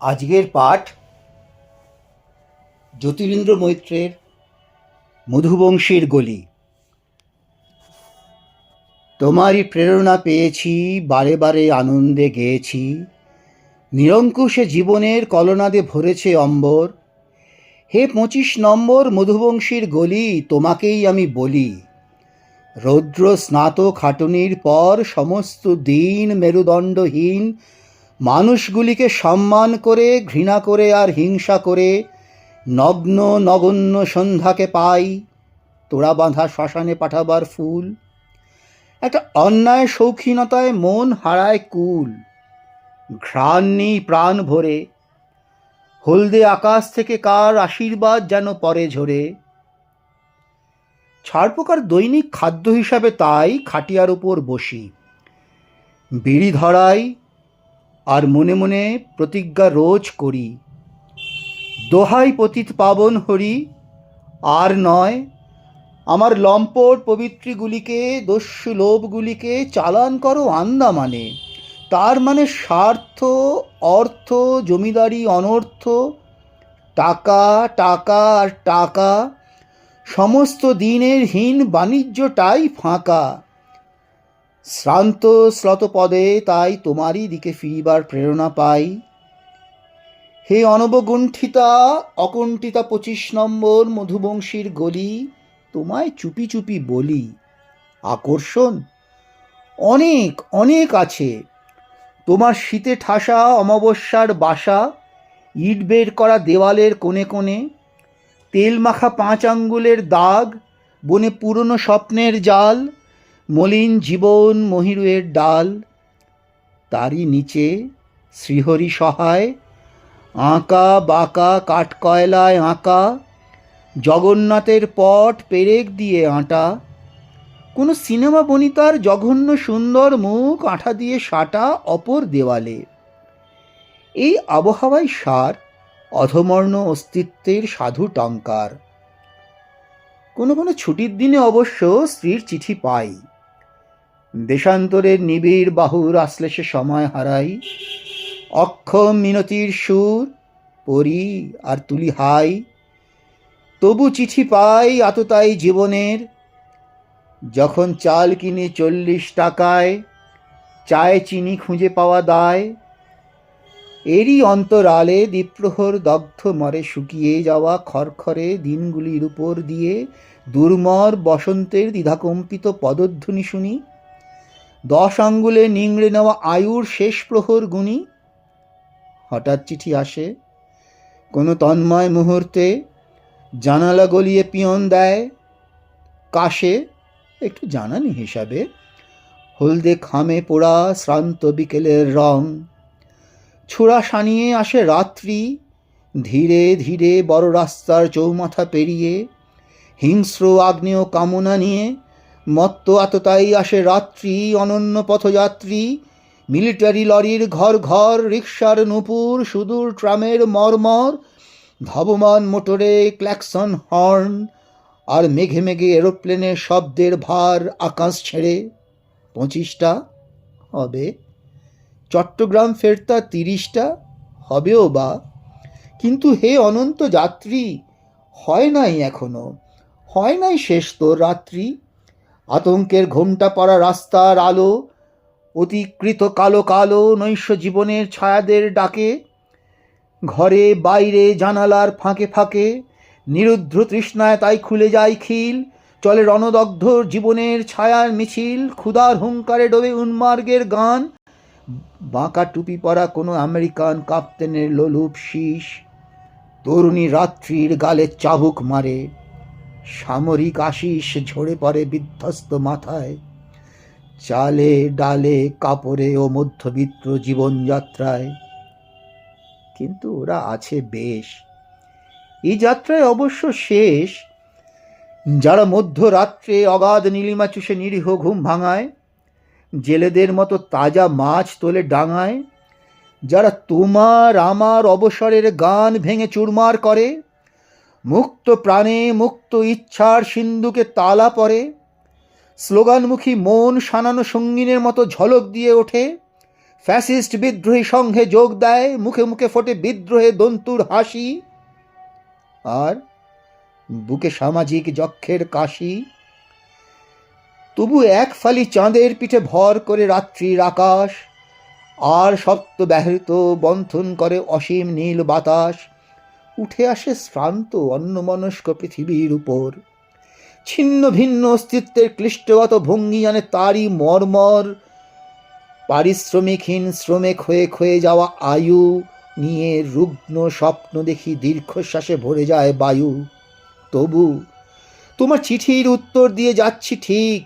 আজকের পাঠ জ্যোতিরিন্দ্র মৈত্রের মধুবংশীর গলি। তোমারই প্রেরণা পেয়েছি, বারে বারে আনন্দে গেয়েছি। নিরঙ্কুশে জীবনের কলনাদে ভরেছে অম্বর। হে পঁচিশ নম্বর মধুবংশীর গলি, তোমাকেই আমি বলি। রৌদ্র স্নাত খাটুনির পর সমস্ত দিন মেরুদণ্ডহীন মানুষগুলিকে সম্মান করে, ঘৃণা করে আর হিংসা করে, নগ্ন নগণ্য সন্ধ্যাকে পাই, তোড়া বাঁধা শ্মশানে পাঠাবার ফুল। একটা অন্যায় শৌখিনতায় মন হারায় কুল। ঘ্রাণ নেই প্রাণ ভরে। হলদে আকাশ থেকে কার আশীর্বাদ যেন পরে ঝরে। ছাড়পোকার দৈনিক খাদ্য হিসাবে তাই খাটিয়ার উপর বসি। বিড়ি ধরাই আর মনে মনে প্রতিজ্ঞা রোজ করি। দোহাই পতিত পাবন হরি, আর নয়, আমার লম্পট পবিত্রীগুলিকে, দস্যু লোভগুলিকে চালান করো আন্দামানে। তার মানে স্বার্থ, অর্থ, জমিদারি, অনর্থ, টাকা টাকা আর টাকা, সমস্ত দিনের হীন বাণিজ্যটাই ফাঁকা। শ্রান্ত শ্রতপদে তাই তোমারই দিকে ফিরিবার প্রেরণা পাই। হে অনবগুণ্ঠিতা, অকুণ্ঠিতা পঁচিশ নম্বর মধুবংশীর গলি, তোমায় চুপি চুপি বলি। আকর্ষণ, অনেক অনেক আছে। তোমার শীতে ঠাসা অমাবস্যার বাসা, ইট বের করা দেওয়ালের কোণে কোণে, তেল মাখা পাঁচ আঙ্গুলের দাগ, বনে পুরনো স্বপ্নের জাল মলিন জীবন মহিরুয়ের ডাল, তারই নিচে শ্রীহরি সহায়, আঁকা বাঁকা কাঠকয়লায় আঁকা, জগন্নাথের পট পেরেক দিয়ে আঁটা। কোনো সিনেমা বনিতার জঘন্য সুন্দর মুখ আঠা দিয়ে সাটা অপর দেওয়ালে। এই আবহাওয়ায় সার অধমর্ণ অস্তিত্বের সাধু টঙ্কার। কোনো কোনো ছুটির দিনে অবশ্য স্ত্রীর চিঠি পাই। দেশান্তরের নিবিড় বাহুর আশ্লেষে সময় হারাই, অক্ষম মিনতির সুর পরি আর তুলি হাই। তবু চিঠি পাই আততাই জীবনের, যখন চাল কিনে চল্লিশ টাকায়, চায় চিনি খুঁজে পাওয়া দায়। এরই অন্তরালে দ্বীপ্রহর দগ্ধ মরে শুকিয়ে যাওয়া খরখরে দিনগুলির উপর দিয়ে দুর্মর বসন্তের দ্বিধাকম্পিত পদধ্বনি শুনি। দশ আঙ্গুলে নিংড়ে নেওয়া আয়ুর শেষ প্রহর গুণী? হঠাৎ চিঠি আসে, কোনো তন্ময় মুহূর্তে জানালা গলিয়ে পিয়ন দেয়, কাশে, একটু জানানি হিসাবে, হলদে খামে পোড়া শ্রান্ত বিকেলের রং, ছোড়া সানিয়ে আসে রাত্রি, ধীরে ধীরে বড় রাস্তার চৌমাথা পেরিয়ে, হিংস্র আগ্নেয় কামনা নিয়ে মত্ত আততাই আসে রাত্রি, অনন্য পথযাত্রী। মিলিটারি লরির ঘর ঘর রিক্সার নুপুর, সুদূর ট্রামের মর্মর, ধবমান মোটরে ক্ল্যাকসন হর্ন, আর মেঘে মেঘে এরোপ্লেনের শব্দের ভার আকাশ ছেড়ে। পঁচিশটা হবে। চট্টগ্রাম ফেরতা তিরিশটা হবেও বা? কিন্তু হে অনন্ত যাত্রী, হয় নাই এখনও? হয় নাই শেষ তোর রাত্রি? আতঙ্কের ঘোমটা পড়া রাস্তার আলো, অতিকৃত কালো কালো নৈশ জীবনের ছায়াদের ডাকে, ঘরে বাইরে জানালার ফাঁকে ফাঁকে, নিরুদ্ধ তৃষ্ণায় তাই খুলে যায় খিল, চলে রণদগ্ধ জীবনের ছায়ার মিছিল, ক্ষুধার হুঙ্কারে ডোবে উন্মার্গের গান, বাঁকা টুপি পরা কোনো আমেরিকান কাপ্তেনের লোলুপ শীষ, তরুণী রাত্রির গালে চাবুক মারে। সামরিক আশিস ঝরে পড়ে বিধ্বস্ত মাথায়। চালে, ডালে, কাপড়ে ও মধ্যবিত্ত জীবনযাত্রায়। কিন্তু ওরা আছে বেশ। এই যাত্রায় অবশ্য শেষ। যারা মধ্যরাত্রে অগাধ নীলিমা চুষে নিরীহ ঘুম ভাঙায়, জেলেদের মতো তাজা মাছ তোলে ডাঙায়, যারা তোমার, আমার অবসরের গান ভেঙে চুরমার করে মুক্ত প্রাণে মুক্ত ইচ্ছার সিন্ধুকে তালা পরে, স্লোগানমুখী মন সানানো সঙ্গিনের মতো ঝলক দিয়ে ওঠে, ফ্যাসিস্ট বিদ্রোহী সংঘে যোগ দেয়, মুখে মুখে ফোটে বিদ্রোহে দন্তুর হাসি, আর বুকে সামাজিক যক্ষের কাশি। তবু এক ফালি চাঁদের পিঠে ভর করে রাত্রির আকাশ, আর সপ্ত ব্যাহৃত বন্থন করে অসীম নীল বাতাস। উঠে আসে শ্রান্ত অন্যমনস্ক পৃথিবীর উপর। ছিন্ন ভিন্ন অস্তিত্বের ক্লিষ্টগত ভঙ্গি জানে তারই মর্মর। পারিশ্রমিকহীন শ্রমে ক্ষয়ে ক্ষয়ে যাওয়া আয়ু নিয়ে রুগ্ন স্বপ্ন দেখি দীর্ঘশ্বাসে ভরে যায় বায়ু। তবু তোমার চিঠির উত্তর দিয়ে যাচ্ছি ঠিক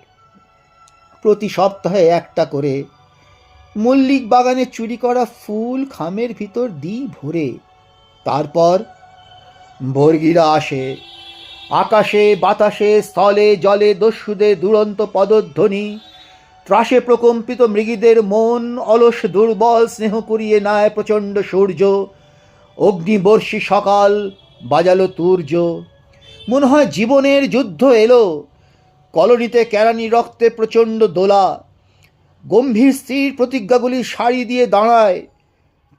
প্রতি সপ্তাহে একটা করে। মল্লিক বাগানে চুরি করা ফুল খামের ভিতর দিই ভরে। তারপর বর্গিরা আসে আকাশে, বাতাসে, স্থলে, জলে দস্যুদের দুরন্ত পদধ্বনি, ত্রাসে প্রকম্পিত মৃগীদের মন অলস দুর্বল স্নেহ করিয়ে নেয় প্রচণ্ড সূর্য, অগ্নিবর্ষী সকাল বাজালো তুর্য। মনে হয় জীবনের যুদ্ধ এলো, কলোনিতে কেরানি রক্তে প্রচণ্ড দোলা, গম্ভীর স্ত্রীর প্রতিজ্ঞাগুলি সারি দিয়ে দাঁড়ায়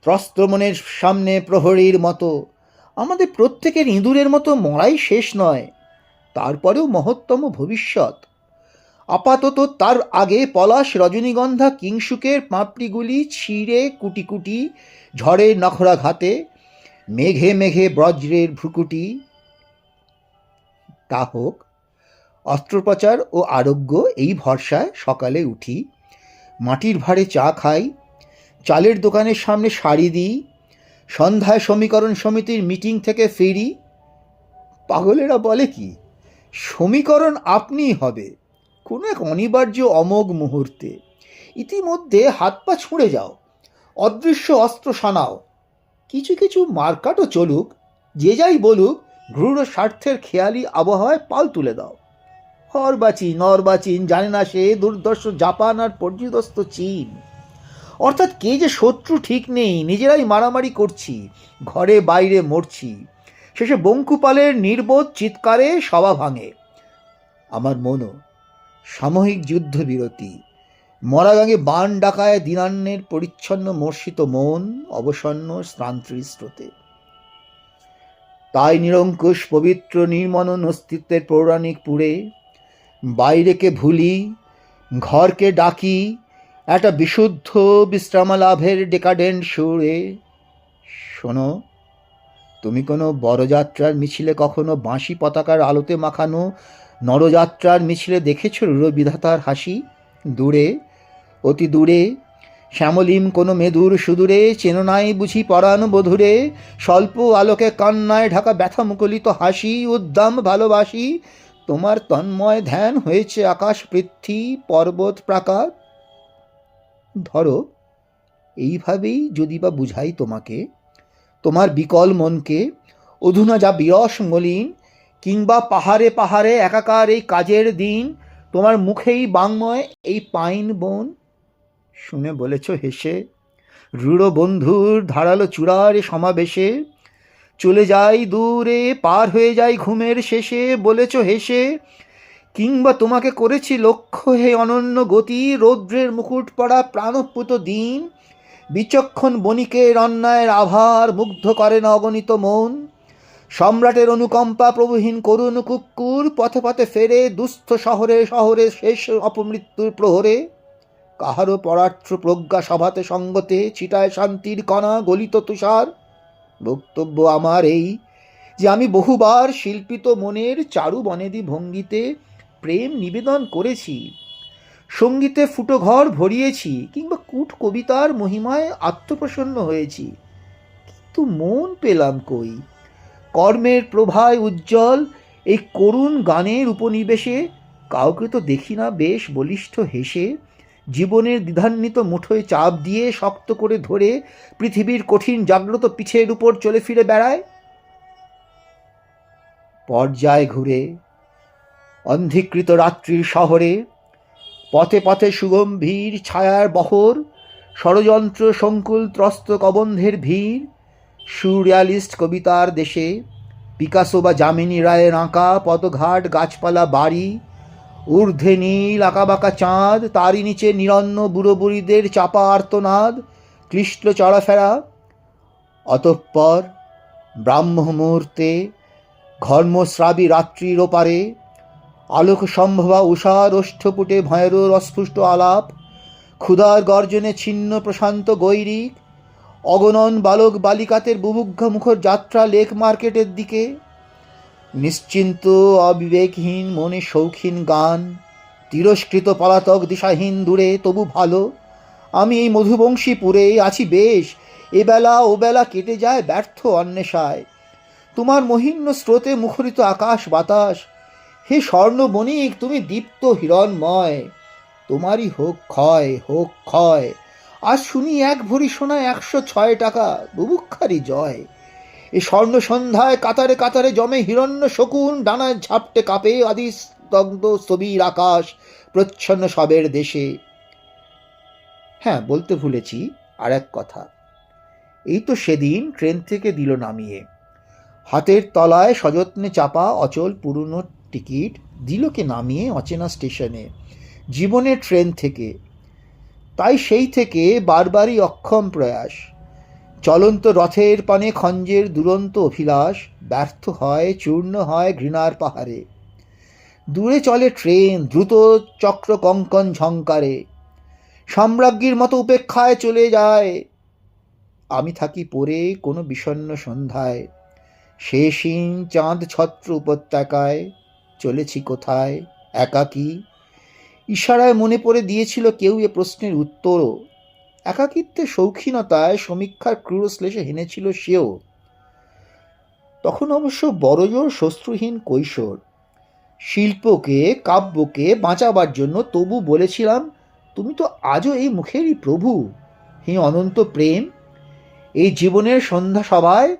ত্রস্ত্রমনের সামনে প্রহরীর মতো। আমাদের প্রত্যেকের ইঁদুরের মতো মরাই শেষ নয়। তারপরেও মহত্তম ভবিষ্যৎ। আপাতত তার আগে পলাশ, রজনীগন্ধা কিংসুকের পাপড়িগুলি ছিঁড়ে কুটি কুটি ঝড়ে নখরা ঘাতে মেঘে মেঘে বজ্রের ভ্রুকুটি। তা হোক, অস্ত্রোপচার ও আরোগ্য এই ভরসায় সকালে উঠি, মাটির ভাঁড়ে চা খাই, চালের দোকানের সামনে শাড়ি দিই সন্ধ্যায় সমীকরণ সমিতির মিটিং থেকে ফিরি? পাগলেরা বলে কি, সমীকরণ আপনিই হবে। কোনো এক অনিবার্য অমোঘ মুহূর্তে। ইতিমধ্যে হাত পা ছুঁড়ে যাও, অদৃশ্য অস্ত্র সানাও। কিছু কিছু মার্কাটও চলুক, যে যাই বলুক ঘ্রুর স্বার্থের খেয়ালি আবহাওয়ায় পাল তুলে দাও। হর বা অর জানে না সে দুর্দর্শ জাপান আর পর্যদস্ত চীন। অর্থাৎ কে যে শত্রু ঠিক নেই, নিজেরাই মারামারি করছি, ঘরে বাইরে মরছি। শেষে বঙ্কুপালের নির্বোধ চিৎকারে সভা ভাঙে। আমার মনও সাময়িক যুদ্ধবিরতি। মরাগাঙে বান ডাকায় দিনান্নের পরিচ্ছন্ন মর্ষিত মন, অবসন্ন শ্রান্তির স্রোতে। তাই নিরঙ্কুশ পবিত্র নির্মনন অস্তিত্বের পৌরাণিক পুরে, বাইরেকে ভুলি, ঘরকে ডাকি একটা বিশুদ্ধ বিশ্রামালাভের ডেকাডেন্ট সুরে, শোনো, তুমি কোনো বড়যাত্রার মিছিলে কখনো বাঁশি পতাকার আলোতে মাখানো নরযাত্রার মিছিলে দেখেছ বিধাতার হাসি? দূরে, অতি দূরে, শ্যামলিম কোনো মেদুর সুদূরে চেননাই বুঝি পরাণ বধুরে, স্বল্প আলোকে কান্নায় ঢাকা ব্যথা মুকলিত হাসি, উদ্দাম ভালোবাসি, তোমার তন্ময় ধ্যান হয়েছে আকাশ পৃথ্বী পর্বত প্রাকার ধরো, এইভাবেই যদি বা বুঝাই তোমাকে, তোমার বিকল মনকে অধুনা যা বিরস মলিন, কিংবা পাহাড়ে পাহাড়ে একাকার এই কাজের দিন, তোমার মুখেই বাংময় এই পাইন বন? শুনে বলেছ হেসে, রূঢ় বন্ধুর ধারালো চূড়ার সমাবেশে, চলে যাই দূরে, পার হয়ে যাই ঘুমের শেষে, বলেছ হেসে কিংবা তোমাকে করেছি লক্ষ্য হে অনন্য গতি, রৌদ্রের মুকুট পড়া প্রাণপ্লুত দিন। বিচক্ষণ বণিকের অন্যায়ের আভার মুগ্ধ করে না অগণিত মন। সম্রাটের অনুকম্পা প্রভুহীন করুণ কুক্কুর, পথে পথে ফেরে দুস্থ শহরে শহরে শেষ অপমৃত্যুর প্রহরে। কাহারও পরার্থ প্রজ্ঞা সভাতে সঙ্গতে ছিটায় শান্তির কণা গলিত তুষার। বক্তব্য আমার এই যে আমি বহুবার শিল্পিত মনের চারু বনেদি ভঙ্গিতে প্রেম নিবেদন করেছি, সঙ্গীতে ফুটো ঘর ভরিয়েছি কিংবা কূট কবিতার মহিমায় আত্মপ্রসন্ন হয়েছি, কিন্তু মন পেলাম কই? কর্মের প্রভায় উজ্জ্বল এই করুণ গানের উপনিবেশে, কাউকে তো দেখি না বেশ বলিষ্ঠ হেসে, জীবনের দ্বিধান্বিত মুঠোয় চাপ দিয়ে শক্ত করে ধরে পৃথিবীর কঠিন জাগ্রত পিছের উপর চলে ফিরে বেড়ায়? পর্যায় ঘুরে অন্ধীকৃত রাত্রির শহরে। পথে পথে সুগম্ভীর ছায়ার বহর, ষড়যন্ত্র সংকুল ত্রস্ত কবন্ধের ভিড় সুরিয়ালিস্ট কবিতার দেশে, পিকাসো বা যামিনী রায়ের আঁকা পদঘাট, গাছপালা, বাড়ি, ঊর্ধ্বে নীল আঁকাবাঁকা চাঁদ, তারই নিচে নিরন্ন বুড়ো বুড়িদের চাপা আর্তনাদ ক্লিষ্ট চড়াফেরা। অতঃপর ব্রাহ্ম মুহূর্তে ঘর্মস্রাবী রাত্রির ওপারে আলোক সম্ভবা উষার ওষ্ঠপুটে ভয়ের অস্ফুষ্ট আলাপ, ক্ষুধার গর্জনে ছিন্ন প্রশান্ত গৈরিক, অগণন বালক বালিকাতের বুভুগ্ধ মুখর যাত্রা লেক মার্কেটের দিকে, নিশ্চিন্ত অবিবেকহীন মনে শৌখিন গান, তিরস্কৃত পলাতক দিশাহীন দূরে তবু ভালো, আমি এই মধুবংশীপুরে আছি বেশ এবেলা ওবেলা কেটে যায় ব্যর্থ অন্বেষায়, তোমার মহিন্ন স্রোতে মুখরিত আকাশ বাতাস হে স্বর্ণ বণিক তুমি দীপ্ত হিরণময়। তোমারই হোক ক্ষয় হোক ক্ষয়। আজ শুনি এক ভরি সোনা একশো ছয় টাকা বুভুক্ষারি জয়। এ স্বর্ণ সন্ধ্যায় কাতারে কাতারে জমে হিরণ্য শকুন, ডানায় ঝাপটে কাঁপে আদি স্তব্ধ স্থবির আকাশ, প্রচ্ছন্ন সবের দেশে। হ্যাঁ বলতে ভুলেছি, আর এক কথা। এই তো সেদিন ট্রেন থেকে দিল নামিয়ে। হাতের তলায় সযত্নে চাপা অচল পুরনো টিকিট দিলকে নামিয়ে অচেনা স্টেশনে। জীবনের ট্রেন থেকে। তাই সেই থেকে বারবারই অক্ষম প্রয়াস। চলন্ত রথের পানে খঞ্জের দুরন্ত অভিলাষ, ব্যর্থ হয়, চূর্ণ হয় ঘৃণার পাহাড়ে। দূরে চলে ট্রেন, দ্রুত চক্র কঙ্কন ঝঙ্কারে। সম্রাজ্ঞীর মতো উপেক্ষায় চলে যায়। আমি থাকি পরে কোনো বিষণ্ণ সন্ধ্যায়। শেষহীন চাঁদ ছত্র উপত্যকায়। চলেছি কোথায়? একাকী ইশারায় মনে পড়ে দিয়েছিল কেউ এ প্রশ্নের উত্তরও। একাকিত্বের শৌখিনতায় সমীক্ষার ক্রূর শ্লেষে হেনেছিল সেও। তখন অবশ্য বড়জোর শস্ত্রহীন কৈশোর। শিল্পকে, কাব্যকে বাঁচাবার জন্য তবু বলেছিলাম, তুমি তো আজও এই মুখেরই প্রভু। হে অনন্ত প্রেম, এই জীবনের সন্ধ্যা সভায়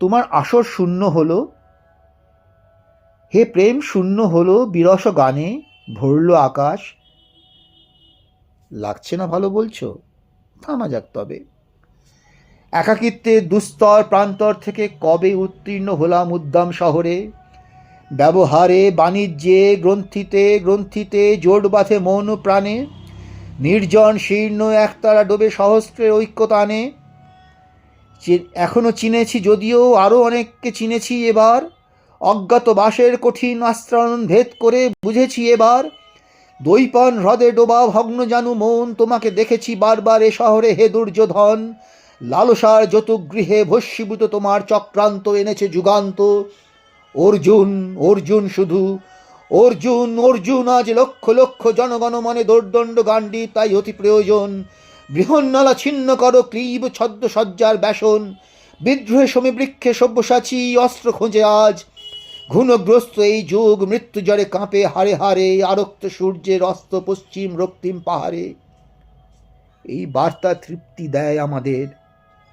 তোমার আসর শূন্য হলো। হে প্রেম শূন্য হলো বিরস গানে, ভরল আকাশ। লাগছে না ভালো বলছো? থামা যাক তবে। একাকিত্বের দুস্তর প্রান্তর থেকে কবে উত্তীর্ণ হলাম উদ্দাম শহরে? ব্যবহারে, বাণিজ্যে, গ্রন্থিতে গ্রন্থিতে জোট বাঁধে মৌন প্রাণে। নির্জন শীর্ণ একতারা ডোবে সহস্রের ঐক্যতা আনে এখনও চিনেছি যদিও আরও অনেককে চিনেছি এবার। অজ্ঞাত বাসের কঠিন আস্ত্রণ ভেদ করে বুঝেছি এবার। দৈপন হ্রদে ডোবা ভগ্ন জানু মন, তোমাকে দেখেছি বারবার এ শহরে হে দুর্যোধন। লালসার যতুগৃহে ভস্মীভূত তোমার চক্রান্ত এনেছে যুগান্ত। অর্জুন অর্জুন শুধু। অর্জুন অর্জুন, আজ লক্ষ লক্ষ জনগণ মনে দোর্দণ্ড গান্ডি তাই অতি প্রয়োজন। বৃহন্নলা ছিন্ন কর, ক্লীব ছদ্ম সজ্জার ব্যাসন। বিদ্রোহে সমীবৃক্ষে সব্যসাচী, অস্ত্র খোঁজে আজ। ঘুণগ্রস্ত এই যুগ মৃত্যু জরে কাঁপে হারে হারে আরক্ত সূর্যের অস্ত পশ্চিম রক্তিম পাহাড়ে। এই বার্তা তৃপ্তি দেয় আমাদের,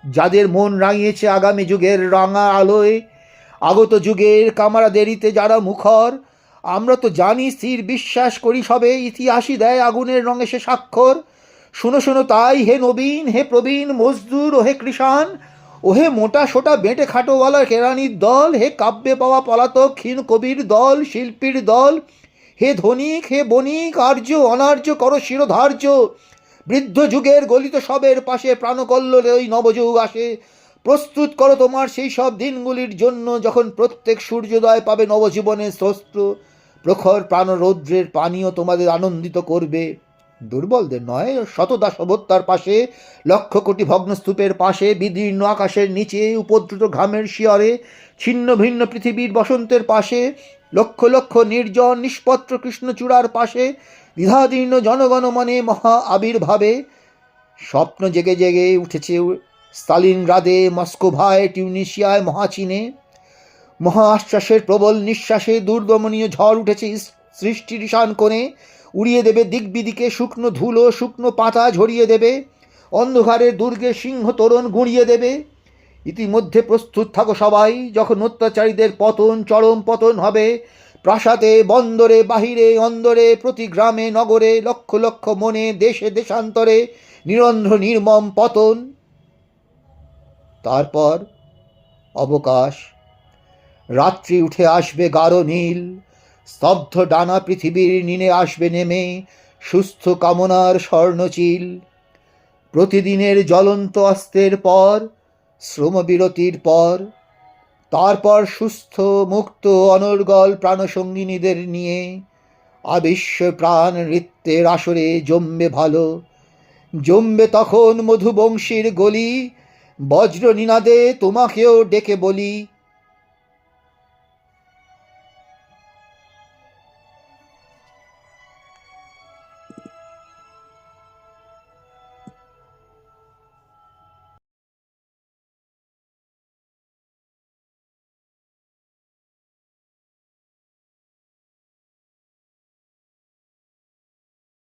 যাদের মন রাঙিয়েছে আগামী যুগের রাঙা আলোয়। আগত যুগের কামারা দেরিতে যারা মুখর, আমরা তো জানি স্থির বিশ্বাস করি সবে, ইতিহাসই দেয় আগুনের রঙে সে স্বাক্ষর। শুনো শুনো তাই, হে নবীন, হে প্রবীণ, মজদুর, ও হে কৃষাণ ওহে মোটা সোটা বেঁটে খাটোওয়ালা কেরানির দল, হে কাব্যে পাওয়া পলাতক ক্ষীণ কবির দল, শিল্পীর দল, হে ধনিক, হে বণিক, আর্য অনার্য, কর শিরোধার্য, বৃদ্ধ যুগের গলিত সবের পাশে প্রাণকল্লোলে ওই নবযুগ আসে। প্রস্তুত করো তোমার সেই সব দিনগুলির জন্য যখন প্রত্যেক সূর্যোদয় পাবে নবজীবনের স্রস্ত্র প্রখর প্রাণরৌদ্রের পানীয় তোমাদের আনন্দিত করবে। দুর্বলদের নয় শতদা সভ্যতার পাশে, লক্ষ কোটি ভগ্নস্তূপের পাশে, বিদীর্ণ আকাশের নিচে, উপদ্রুত ঘামের শিয়রে, ছিন্ন ভিন্ন পৃথিবীর বসন্তের পাশে, লক্ষ লক্ষ নির্জন নিষ্পত্র কৃষ্ণচূড়ার পাশে, দ্বিধাদীর্ণ জনগণ মনে মহা আবির্ভাবে, স্বপ্ন জেগে জেগে উঠেছে স্তালিনগ্রাদে মস্কোভায়, টিউনিশিয়ায়, মহাচীনে। মহা আশ্বাসের প্রবল নিঃশ্বাসে দুর্দমনীয় ঝড় উঠেছে সৃষ্টির ঈশান কোণে। উড়িয়ে দেবে দিকবিদিকে শুকনো ধুলো শুকনো পাতা ঝরিয়ে দেবে। অন্ধকারের দুর্গে সিংহ তোরণ গুঁড়িয়ে দেবে। ইতিমধ্যে প্রস্তুত থাকো সবাই, যখন অত্যাচারীদের পতন, চরম পতন হবে, প্রাসাদে, বন্দরে, বাহিরে, অন্দরে, প্রতি গ্রামে, নগরে, লক্ষ লক্ষ মনে, দেশে, দেশান্তরে, নিরন্ধ্র, নির্মম পতন। তারপর অবকাশ। রাত্রি উঠে আসবে গাঢ় নীল। স্তব্ধ ডানা পৃথিবীর নিনে আসবে নেমে সুস্থ কামনার স্বর্ণচিল। প্রতিদিনের জ্বলন্ত অস্ত্রের পর, শ্রমবিরতির পর, তারপর সুস্থ, মুক্ত, অনর্গল প্রাণসঙ্গিনীদের নিয়ে আবিশ্ব প্রাণ নৃত্যের আসরে জমবে ভালো। জমবে তখন মধুবংশীর গলি বজ্র নিনাদে তোমাকেও ডেকে বলি